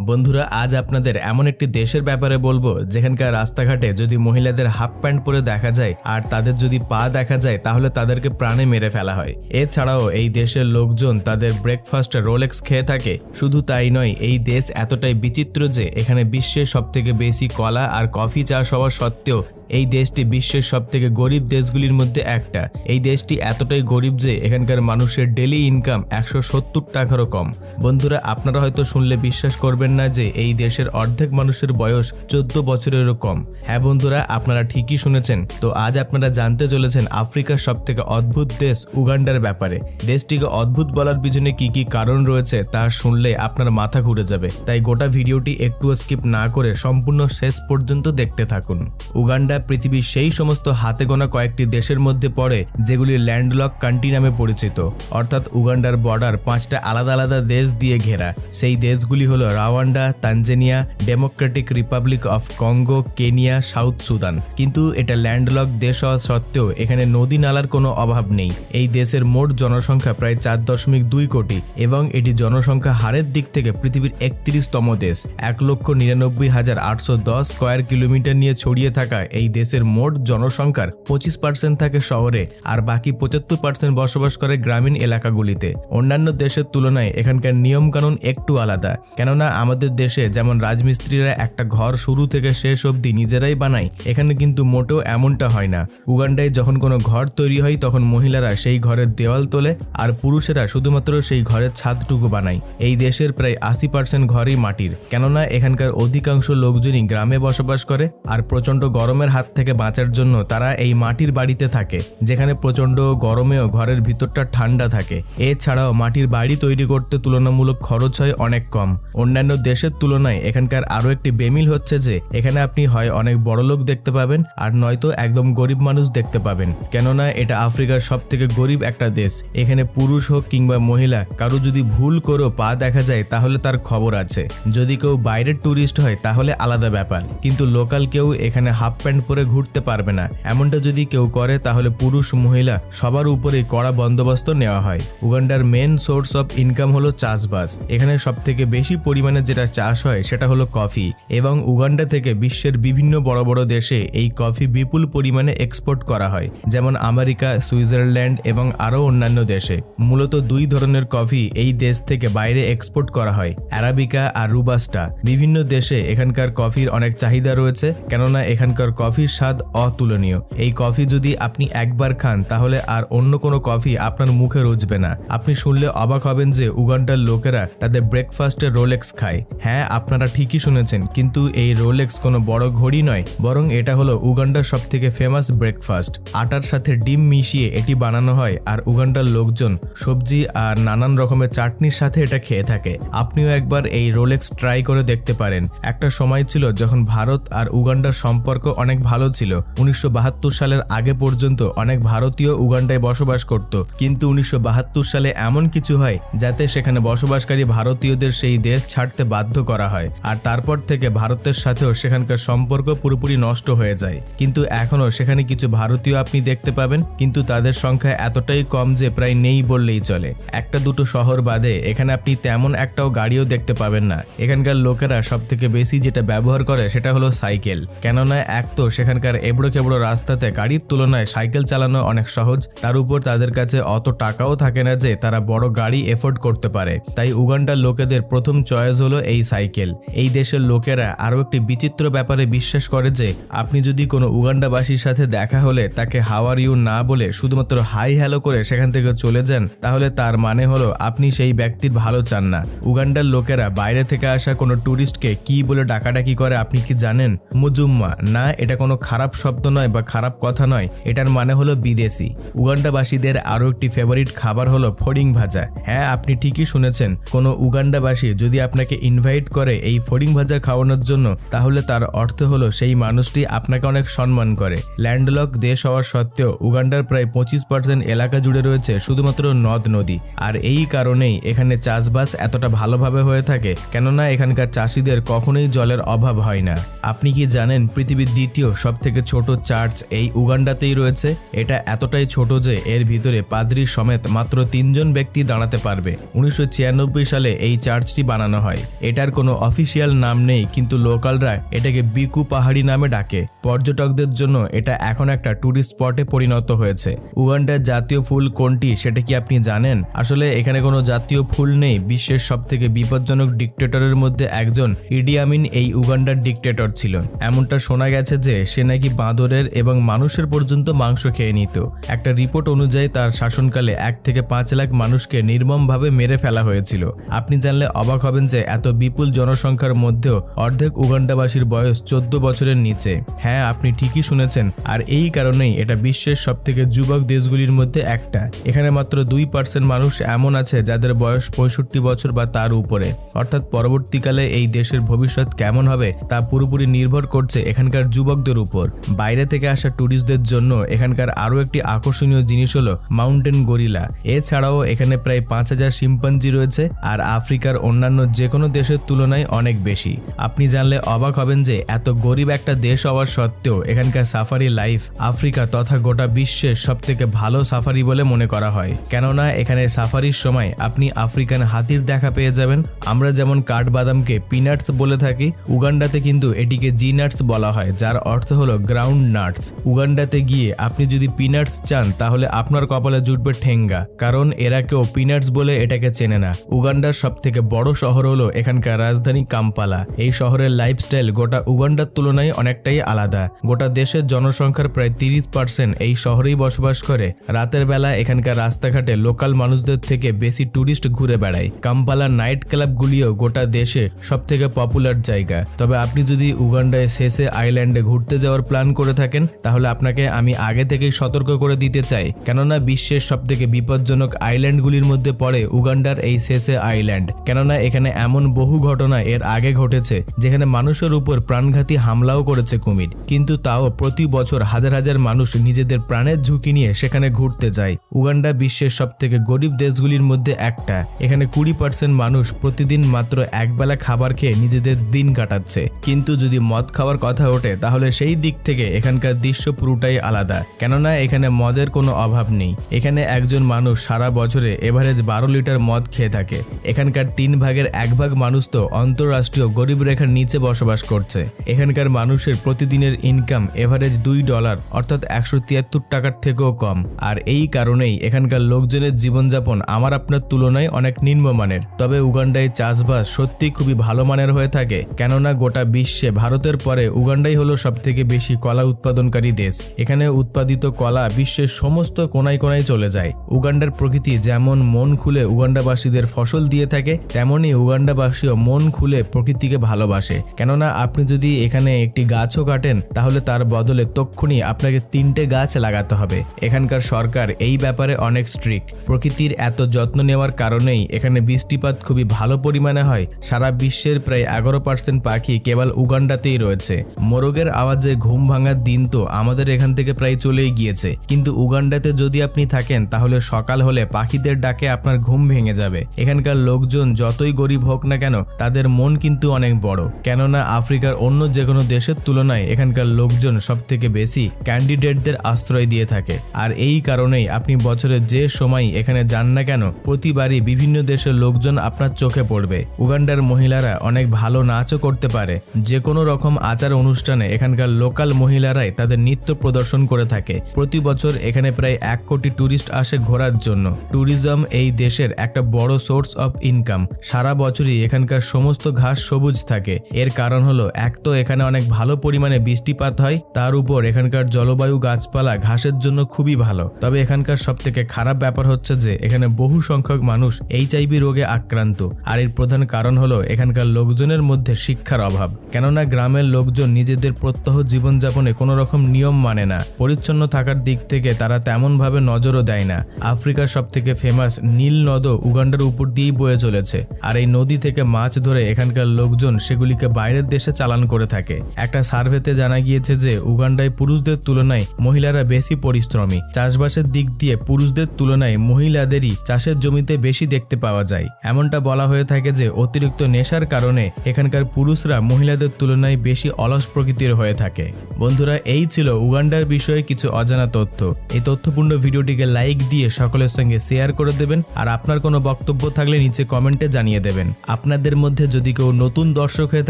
বন্ধুরা, আজ আপনাদের এমন একটি দেশের ব্যাপারে বলব, যেখানকার রাস্তাঘাটে যদি মহিলাদের হাফ প্যান্ট পরে দেখা যায় আর তাদের যদি পা দেখা যায়, তাহলে তাদেরকে প্রাণে মেরে ফেলা হয়। এছাড়াও এই দেশের লোকজন তাদের ব্রেকফাস্ট রোলেক্স খেয়ে থাকে। শুধু তাই নয়, এই দেশ এতটাই বিচিত্র যে এখানে বিশ্বের সবথেকে বেশি কলা আর কফি চাষ হওয়া সত্ত্বেও এই দেশটি বিশ্বের সব থেকে গরিব দেশগুলির মধ্যে একটা। এই দেশটি এতটাই গরিব যে এখানকার মানুষের ডেলি ইনকাম একশো সত্তর টাকারও কম। বন্ধুরা, আপনারা হয়তো শুনলে বিশ্বাস করবেন না যে এই দেশের অর্ধেক মানুষের বয়স চোদ্দ বছরেরও কম। হ্যাঁ বন্ধুরা, আপনারা ঠিকই শুনেছেন। তো আজ আপনারা জানতে চলেছেন আফ্রিকার সব থেকে অদ্ভুত দেশ উগান্ডার ব্যাপারে। দেশটিকে অদ্ভুত বলার পিছনে কি কি কারণ রয়েছে তা শুনলে আপনার মাথা ঘুরে যাবে। তাই গোটা ভিডিওটি একটুও স্কিপ না করে সম্পূর্ণ শেষ পর্যন্ত দেখতে থাকুন। উগান্ডা পৃথিবীর সেই সমস্ত হাতে গোনা কয়েকটি দেশের মধ্যে পড়ে, যেগুলি ল্যান্ডলক কান্ট্রি নামে পরিচিত। অর্থাৎ উগান্ডার বর্ডার পাঁচটা আলাদা আলাদা দেশ দিয়ে ঘেরা। সেই দেশগুলি হলো Rwanda, Tanzania, Democratic Republic of Congo, Kenya, South Sudan. কিন্তু এটা ল্যান্ডলক দেশ হওয়া সত্ত্বেও এখানে নদী নালার কোনো অভাব নেই। এই দেশের মোট জনসংখ্যা প্রায় চার দশমিক দুই কোটি এবং এটি জনসংখ্যা হারের দিক থেকে পৃথিবীর একত্রিশতম দেশ। এক লক্ষ নিরানব্বই হাজার আটশো দশ স্কোয়ার কিলোমিটার নিয়ে ছড়িয়ে থাকা এই দেশের মোট জনসংখ্যার পঁচিশ পার্সেন্ট থাকে শহরে আর বাকি পঁচাত্তর পার্সেন্ট বসবাস করে গ্রামীণ এলাকাগুলিতে। অন্যান্য দেশের তুলনায় এখানকার নিয়মকানুন একটু আলাদা। কেননা আমাদের দেশে যেমন রাজমিস্ত্রিরা একটা ঘর শুরু থেকে শেষ অবধি নিজেরাই বানায়, এখানে কিন্তু মোটেও এমনটা হয় না। উগান্ডায় যখন কোনো ঘর তৈরি হয়, তখন মহিলারা সেই ঘরের দেওয়াল তোলে আর পুরুষেরা শুধুমাত্র সেই ঘরের ছাদটুকু বানায়। এই দেশের প্রায় আশি পার্সেন্ট ঘরই মাটির। কেননা এখানকার অধিকাংশ লোকজনই গ্রামে বসবাস করে আর প্রচণ্ড গরমের হাত থেকে বাঁচার জন্য তারা এই মাটির বাড়িতে থাকে, যেখানে প্রচণ্ড গরমেও ঘরের ভিতরটা ঠান্ডা থাকে। এছাড়াও মাটির বাড়ি তৈরি করতে তুলনামূলক খরচ হয় অনেক কম। অন্যান্য দেশের তুলনায় এখানকার আরও একটি বেমিল হচ্ছে যে, এখানে আপনি হয় অনেক বড় লোক দেখতে পাবেন, আর নয়তো একদম গরিব মানুষ দেখতে পাবেন। কেননা এটা আফ্রিকার সব থেকে গরিব একটা দেশ। এখানে পুরুষ হোক কিংবা মহিলা, কারও যদি ভুল করেও পা দেখা যায়, তাহলে তার খবর আছে। যদি কেউ বাইরের ট্যুরিস্ট হয়, তাহলে আলাদা ব্যাপার। কিন্তু লোকাল কেউ এখানে হাফ প্যান্ট পরে ঘুরতে পারবে না। এমনটা যদি কেউ করে, তাহলে পুরুষ মহিলা সবার উপরে কড়া বন্দোবস্ত নেওয়া হয়। উগান্ডার মেন সোর্স অফ ইনকাম হলো চাষবাস। এখানে সব থেকে বেশি পরিমাণে যেটা চাষ হয়, সেটা হলো কফি। এবং উগান্ডা থেকে বিশ্বের বিভিন্ন বড় বড় দেশে এই কফি বিপুল পরিমাণে এক্সপোর্ট করা হয়, যেমন আমেরিকা, সুইজারল্যান্ড এবং আরও অন্যান্য দেশে। মূলত দুই ধরনের কফি এই দেশ থেকে বাইরে এক্সপোর্ট করা হয়, অ্যারাবিকা আর রুবাস্টা। বিভিন্ন দেশে এখানকার কফির অনেক চাহিদা রয়েছে, কেননা এখানকার কফির স্বাদ অতুলনীয়। এই কফি যদি আপনি একবার খান, তাহলে আর অন্য কোনো কফি আপনার মুখে রুজবে না। আপনি শুনলে অবাক হবেন যে উগান্ডার লোকেরা তাদের ব্রেকফাস্টে রোলেক্স খায়। হ্যাঁ আপনারা ঠিকই শুনেছেন, কিন্তু এই রোলেক্স কোনো বড় ঘড়ি নয়, বরং এটা হলো উগান্ডার সব থেকে ফেমাস ব্রেকফাস্ট আটার সাথে ডিম মিশিয়ে এটি বানানো হয় আর উগান্ডার লোকজন সবজি আর নানান রকমের চাটনির সাথে এটা খেয়ে থাকে। আপনিও একবার এই রোলেক্স ট্রাই করে দেখতে পারেন। একটা সময় ছিল যখন ভারত আর উগান্ডার সম্পর্ক অনেক ভালো ছিল। উনিশশো বাহাত্তর সালের আগে পর্যন্ত অনেক ভারতীয় উগান্ডায় বসবাস করত। কিন্তু উনিশশো বাহাত্তর সালে এমন কিছু হয় যাতে সেখানে বসবাসকারী ভারতীয়দের সেই দেশ ছাড়তে বাধ্য করা হয়। আর তারপর থেকে ভারতের সাথেও সেখানকার সম্পর্ক পুরোপুরি নষ্ট হয়ে যায়। কিন্তু এখনও সেখানে কিছু ভারতীয় আপনি দেখতে পাবেন, কিন্তু তাদের সংখ্যা এতটাই কম যে প্রায় নেই বললেই চলে। একটা দুটো শহর বাদে এখানে আপনি তেমন একটাও গাড়িও দেখতে পাবেন না। এখানকার লোকেরা সব থেকে বেশি যেটা ব্যবহার করে সেটা হলো সাইকেল। কেননা এক তো সেখানকার এবড়ো খেবড়ো রাস্তাতে গাড়ির তুলনায় সাইকেল চালানো অনেক সহজ। তার উপর তাদের কাছে অত টাকাও থাকে না যে তারা বড় গাড়ি এফোর্ড করতে পারে। তাই উগান্ডার লোকেদের প্রথম চয়েস হলো এই সাইকেল। এই দেশের লোকেরা আরও একটি বিচিত্র ব্যাপারে বিশ্বাস করে যে, আপনি যদি কোনো উগান্ডাবাসীর সাথে দেখা হলে তাকে হাওয়ার ইউ না বলে শুধুমাত্র হাই হ্যালো করে সেখান থেকে চলে যান, তাহলে তার মানে হলো আপনি সেই ব্যক্তির ভালো চান না। উগান্ডার লোকেরা বাইরে থেকে আসা কোনো ট্যুরিস্টকে কি বলে ডাকাডাকি করে আপনি কি জানেন? মুজুম্মা, না, এটা কোনো খারাপ শব্দ নয় বা খারাপ কথা নয়, এটার মানে হলো বিদেশি। উগান্ডাবাসীদের আরও একটি ফেভারিট খাবার হলো ফড়িং ভাজা। হ্যাঁ আপনি ঠিকই শুনেছেন, কোনো উগান্ডাবাসী যদি আপনাকে ইনভাইট করে এই ফড়িং ভাজা খাওয়ানোর জন্য, তাহলে তার অর্থ হলো সেই মানুষটি আপনাকে অনেক সম্মান করে। ল্যান্ডলক দেশ হওয়ার সত্ত্বেও উগান্ডার প্রায় পঁচিশ পার্সেন্ট এলাকা জুড়ে রয়েছে শুধুমাত্র নদ নদী। আর এই কারণেই এখানে চাষবাস এতটা ভালোভাবে হয়ে থাকে, কেননা এখানকার চাষিদের কখনোই জলের অভাব হয় না। আপনি কি জানেন পৃথিবীর দ্বিতীয় সব থেকে ছোট চার্চ এই উগান্ডাতেই রয়েছে। এটা এতটাই ছোট যে এর ভিতরে পাদ্রি সমেত মাত্র তিনজন ব্যক্তি দাঁড়াতে পারবে। উনিশশো ছিয়ানব্বই সালে এই চার্চটি বানানো হয়। এটার কোনো অফিসিয়াল নাম নেই, কিন্তু লোকালরা এটাকে বিকু পাহাড়ি নামে ডাকে। পর্যটকদের জন্য এটা এখন একটা ট্যুরিস্ট স্পটে পরিণত হয়েছে। উগান্ডার জাতীয় ফুল কোনটি সেটা কি আপনি জানেন? আসলে এখানে কোনো জাতীয় ফুল নেই। বিশ্বের সব থেকে বিপজ্জনক ডিকটেটরের মধ্যে একজন ইডিয়ামিন এই উগান্ডার ডিকটেটর ছিল এমনটা শোনা গেছে যে সে নাকি বাঁদরের এবং মানুষের পর্যন্ত মাংস খেয়ে নিত। একটা রিপোর্ট অনুযায়ী তার শাসনকালে এক থেকে পাঁচ লাখ মানুষকে নির্মমভাবে মেরে ফেলা হয়েছিল। আপনি জানলে অবাক হবেন যে এত বিপুল জনসংখ্যার মধ্যেও অর্ধেক উগান্ডাবাসীর বয়স চোদ্দ বছরের নিচে। হ্যাঁ আপনি ঠিকই শুনেছেন, আর এই কারণেই এটা বিশ্বের সব থেকে যুবক দেশগুলির মধ্যে একটা। এখানে মাত্র দুই পার্সেন্ট মানুষ এমন আছে যাদের বয়স পঁয়ষট্টি বছর বা তার উপরে। অর্থাৎ পরবর্তীকালে এই দেশের ভবিষ্যৎ কেমন হবে তা পুরোপুরি নির্ভর করছে এখানকার যুবকদের উপর। বাইরে থেকে আসা ট্যুরিস্টদের জন্য এখানকার আরও একটি আকর্ষণীয় জিনিস হলো মাউন্টেন গরিলা। এছাড়াও এখানে প্রায় পাঁচ হাজার শিম্পাঞ্জি রয়েছে আর আফ্রিকার অন্যান্য যে কোনো দেশের তুলনায় অনেক বেশি। আপনি জানলে অবাক হবেন যে এত গরিব একটা দেশ হওয়ার সত্ত্বেও এখানকার সাফারি লাইফ আফ্রিকা তথা গোটা বিশ্বের সব থেকে ভালো সাফারি বলে মনে করা হয়। কেননা এখানে সাফারির সময় আপনি আফ্রিকান হাতির দেখা পেয়ে যাবেন। আমরা যেমন কাঠবাদামকে পিনাটস বলে থাকি, উগান্ডাতে কিন্তু এটিকে জিনাটস বলা হয়, যার অর্থ হলো গ্রাউন্ড নাটস উগান্ডাতে গিয়ে আপনি যদি পিনাটস চান, তাহলে আপনার কপালে জুটবে ঠেঙ্গা। কারণ এরা কেউ পিনাটস বলে এটাকে চেনে না। উগান্ডার সব থেকে বড় শহর হলো এখানকার রাজধানী কাম্পালা। এই শহরের লাইফস্টাইল গোটা উগান্ডার তুলনায় অনেকটাই আলাদা। গোটা দেশের জনসংখ্যার প্রায় তিরিশ পার্সেন্ট এই শহরেই বসবাস করে। রাতের বেলা এখানকার রাস্তাঘাটে লোকাল মানুষদের থেকে বেশি ট্যুরিস্ট ঘুরে বেড়ায়। কাম্পালার নাইট ক্লাবগুলিও গোটা দেশে সব থেকে পপুলার জায়গা। তবে আপনি যদি উগান্ডায় শেষে আইল্যান্ডে ঘুরতে যাওয়ার প্ল্যান করে থাকেন, তাহলে আপনাকে আমি আগে থেকেই সতর্ক করে দিতে চাই। কেননা বিশ্বের সব থেকে বিপজ্জনক আইল্যান্ডগুলির মধ্যে পড়ে উগান্ডার এই শেষে আইল্যান্ড কেননা এখানে এমন বহু ঘটনা এর আগে ঘটেছে, যেখানে মানুষের উপর প্রাণঘাতী হামলাও করেছে কুমির। কিন্তু তাও প্রতি বছর হাজার হাজার মানুষ নিজেদের প্রাণের ঝুঁকি নিয়ে সেখানে ঘুরতে যায়। উগান্ডা বিশ্বের সব থেকে গরিব দেশগুলির মধ্যে একটা। এখানে কুড়ি পার্সেন্ট মানুষ প্রতিদিন মাত্র একবেলা খাবার খেয়ে নিজেদের দিন কাটাচ্ছে। কিন্তু যদি মদ খাওয়ার কথা ওঠে, তাহলে সেই দিক থেকে এখানকার দৃশ্য পুরোটাই আলাদা। কেননা এখানে মদের কোনো অভাব নেই। এখানে একজন মানুষ সারা বছরে এভারেজ বারো লিটার মদ খেয়ে থাকে। এখানকার তিন ভাগের এক ভাগ মানুষ তো অন্তর্রাষ্ট্রীয় গরিব রেখার নিচে বসবাস করছে। এখানকার মানুষের প্রতিদিনের ইনকাম এভারেজ দুই ডলার, অর্থাৎ একশো তিয়াত্তর টাকার থেকেও কম। আর এই কারণেই এখানকার লোকজনের জীবনযাপন আমার আপনার তুলনায় অনেক নিম্নমানের। তবে উগান্ডায় চাষবাস সত্যি খুবই ভালো মানের হয়ে থাকে। কেননা গোটা বিশ্বে ভারতের পরে উগান্ডাই হলো সব থেকে বেশি কলা উৎপাদনকারী দেশ। এখানে উৎপাদিত কলা বিশ্বের সমস্ত কোনায় কোনায় চলে যায়। উগান্ডার প্রকৃতি যেমন মন খুলে উগান্ডাবাসীদের ফসল দিয়ে থাকে তেমনই উগান্ডাবাসীও মন খুলে প্রকৃতিকে ভালোবাসে। কেননা আপনি যদি এখানে একটি গাছও কাটেন, তাহলে তার বদলে তক্ষুনি আপনাকে তিনটে গাছ লাগাতে হবে। এখানকার সরকার এই ব্যাপারে অনেক স্ট্রিক্ট প্রকৃতির এত যত্ন নেওয়ার কারণেই এখানে বৃষ্টিপাত খুবই ভালো পরিমাণে হয়। সারা বিশ্বের প্রায় এগারো পার্সেন্ট পাখি কেবল উগান্ডাতেই রয়েছে। মোরগের আওয়াজে ঘুম ভাঙার দিন তো আমাদের এখান থেকে প্রায় চলেই গিয়েছে। কিন্তু উগান্ডাতে যদি আপনি থাকেন, তাহলে সকাল হলে পাখিদের ডাকে আপনার ঘুম ভেঙে যাবে। এখানকার লোকজন যতই গরিব হোক না কেন, তাদের মন কিন্তু অনেক বড়। কেননা আফ্রিকার অন্য যে কোনো দেশের তুলনায় এখানকার লোকজন সব থেকে বেশি ক্যান্ডিডেটদের আশ্রয় দিয়ে থাকে। আর এই কারণেই আপনি বছরের যে সময় এখানে যান না কেন, প্রতিবারই বিভিন্ন দেশের লোকজন আপনার চোখে পড়বে। উগান্ডার মহিলারা অনেক ভালো নাচও করতে পারে। যে কোনো রকম আচার অনুষ্ঠানে এখানকার লোকাল মহিলারাই তাদের নৃত্য প্রদর্শন করে থাকে। প্রতি বছর এখানে প্রায় এক কোটি ট্যুরিস্ট আসে ঘোরার জন্য। ট্যুরিজম এই দেশের একটা বড় সোর্স অফ ইনকাম। সারা বছরই এখানকার সমস্ত ঘাস সবুজ থাকে। এর কারণ হলো, এক তো এখানে অনেক ভালো পরিমাণে বৃষ্টিপাত হয়, তার উপর এখানকার জলবায়ু গাছপালা ঘাসের জন্য খুবই ভালো। তবে এখানকার সব থেকে খারাপ ব্যাপার হচ্ছে যে, এখানে বহু সংখ্যক মানুষ এইচআইভি রোগে আক্রান্ত। আর এর প্রধান কারণ হলো, এখানকার লোকজনের মধ্যে শিক্ষার অভাব। কেননা গ্রামের লোকজন নিজেদের প্রত্যহ জীবনযাপনে কোনো রকম নিয়ম মানে না। পরিচ্ছন্ন থাকার দিক থেকে তারা তেমনভাবে নজরও দেয় না। আফ্রিকার সব থেকে ফেমাস নীল নদও উগান্ডার উপর দিয়েই বয়ে চলেছে। আর এই নদী থেকে মাছ ধরে এখানকার লোকজন সেগুলিকে বাইরের দেশে চালান করে থাকে। একটা সার্ভেতে জানা গিয়েছে যে, উগান্ডায় পুরুষদের তুলনায় মহিলারা বেশি পরিশ্রমী। চাষবাসের দিক দিয়ে পুরুষদের তুলনায় মহিলাদেরই চাষের জমিতে বেশি দেখতে পাওয়া যায়। এমনটা বলা হয়ে থাকে যে, অতিরিক্ত নেশার কারণে এখানকার পুরুষরা মহিলাদের তুলনায় বেশি অলস প্রকৃতির হয়ে হয়ে থাকে। বন্ধুরা, এই ছিল উগান্ডার বিষয়ে কিছু অজানা তথ্য। এই তথ্যপূর্ণ ভিডিওটিকে লাইক দিয়ে সকলের সঙ্গে শেয়ার করে দেবেন আর আপনার কোনো বক্তব্য থাকলে নিচে কমেন্টে জানিয়ে দেবেন। আপনাদের মধ্যে যদি কেউ নতুন দর্শক হয়ে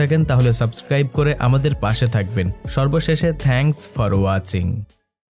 থাকেন, তাহলে সাবস্ক্রাইব করে আমাদের পাশে থাকবেন। সর্বশেষে থ্যাংকস ফর ওয়াচিং